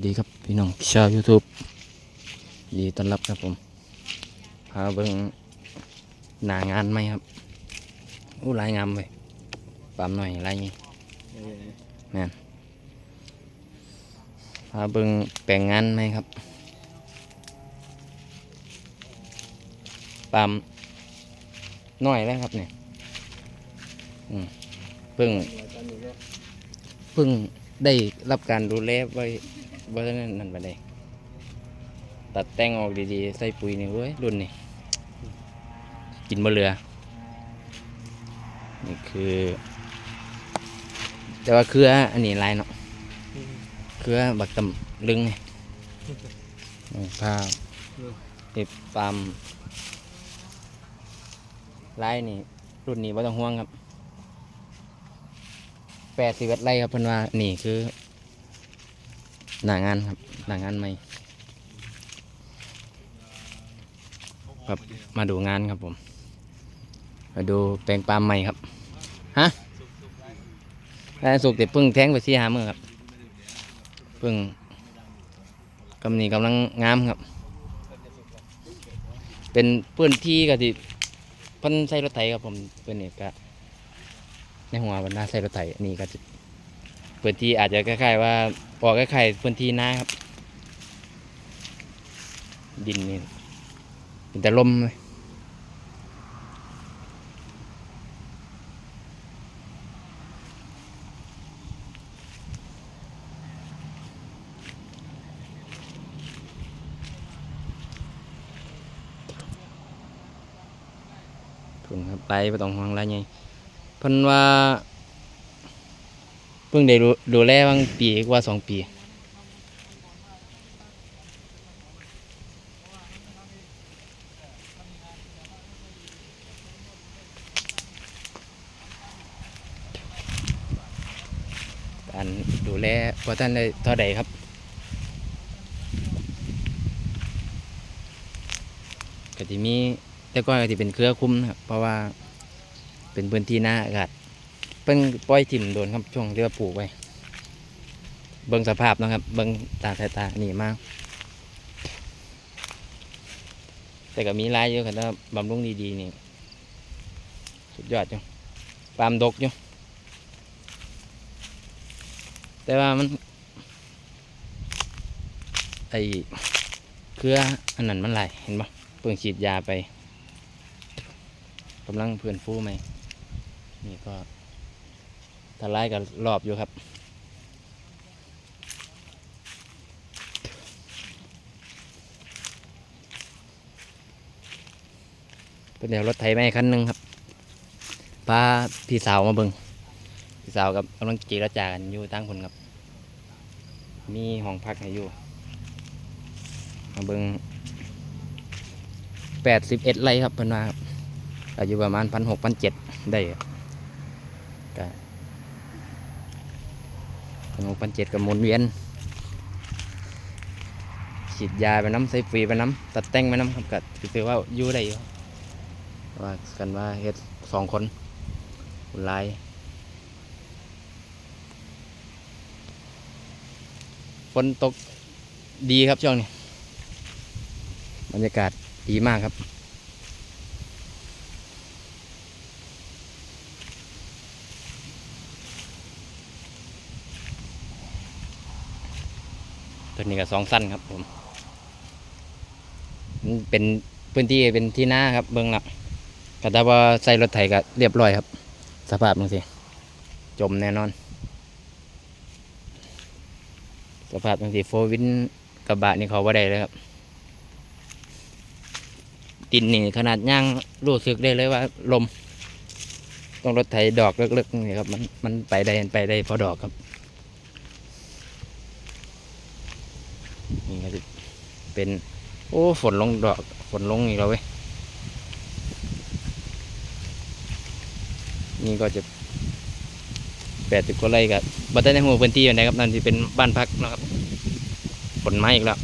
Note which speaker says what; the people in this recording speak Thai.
Speaker 1: วัสดีครับพี่น้องชาว YouTube ดีต้อนรับครับผมพาเบิ่งหนางานไหมครับอู้ลายงามเลยปามหน่อยลายงี้แม่นพาเบิ่งแปลงงานไหมครับปามหน้อยแล้วครับเนี่ยเพิ่งเพิ่งได้รับการดูแลไว้ ไว้นั่นนั่นไปได้ตัดแต่งออกดีๆ ใส่ปุ๋ยนี่เว้ยรุ่นนี่กินบะเรือ นี่คือ แต่ว่าเครืออันนี้ลายเนาะเครือบักตำลึงนี่ผ้าเห็บปาล์มลายนี่ รุ่นนี้ไม่ต้องห่วงครับแปดสิบเอ็ดไร่ครับเพิ่นว่านี่คือ หน้างานครับหน้างานใหม่ครับมาดูงานครับผม มาดูแปลงปาล์มใหม่ครับฮะได้สุกแต่เพิ่งแท้งไปสี่หามือครับเพิ่งกำนี้กำลังงามครับ เป็นพื้นที่ก็ที่พิ่นใช้รถไถครับผมเป็นเอกกะในหัวบรรดาใส่รถไถนนี้ก็จะ พื้นที่อาจจะคล้ายๆว่าออกคล้ายๆพื้นที่นาครับ ดินนี่เป็นแต่ลมเลยถุนครับไปไปต้องห่วงไรไงเพิ่นว่า เพิ่งได้ดูแลบางปีกว่าสองปี การดูแลพอท่านได้เท่าใดครับก็ที่มีแต่ก่อนก็ที่เป็นเครือคุ้มนะครับเพราะว่าเป็นพื้นที่หน้าอากาศ พิ่งปล่อยถิ่มโดนครับช่วงที่ว่าปลูกไว้ เบิ่งสภาพนะครับ เบิ่งตาสายตานี่มาก แต่ก็มีรายเยอะครับบำรุงดีๆนี่ สุดยอดอยู่ปามดกอยู่แต่ว่ามันไอเครืออันนั้นมันไหลเห็นปะเพิ่งฉีดยาไปกำลังเพื่อนฟูไหมนี่ก็ ทลายกับรอบอยู่ครับเป็นเดี๋ยวรถไถแม่คันหนึ่งครับพาพี่สาวมาเบิงพี่สาวกับกำลังจีรจากันอยู่ตั้งคนครับ มีห้องพักให้อยู่ มาเบิงแปดสิบเอ็ดไร่ครับเพิ่นว่าครับอายุประมาณพันหกพันเจ็ดได้ครับ พันหกพันเจ็ดกับหมุนเวียนฉีดยาไปน้ำใส่ฟีไปน้ำตัดแต่งไปน้ำครับก็ถือว่าอยู่ได้อยู่ว่ากันว่าเฮ็ดสองคนหลายฝนตกดีครับช่วงนี้ บรรยากาศดีมากครับ ตัวนี้ก็สองสั้นครับผมเป็นพื้นที่เป็นที่หน้าครับ เบิ้องหละก็ถ้าว่าใส่รถไถก็เรียบร้อยครับ สภาพมึงสิจมแน่นอน สภาพมึงสิโฟวินกระบะนี่เขาว่าได้เลยครับดินนี่ขนาดย่างรู้สึกได้เลยว่าลม ต้องรถไถดอกเล็กๆนี่ครับ มันมันไปได้ไปได้พอดอกครับ นี่ก็จะ เป็น โอ้ฝนลงดอกฝนลงอีกแล้วเว้ยนี่ก็จะแปดสิบกว่าไร่กับบัตรในหัวพื้นที่อยู่นะครับนั่นที่เป็นบ้านพักนะครับฝนมาอีกแล้ว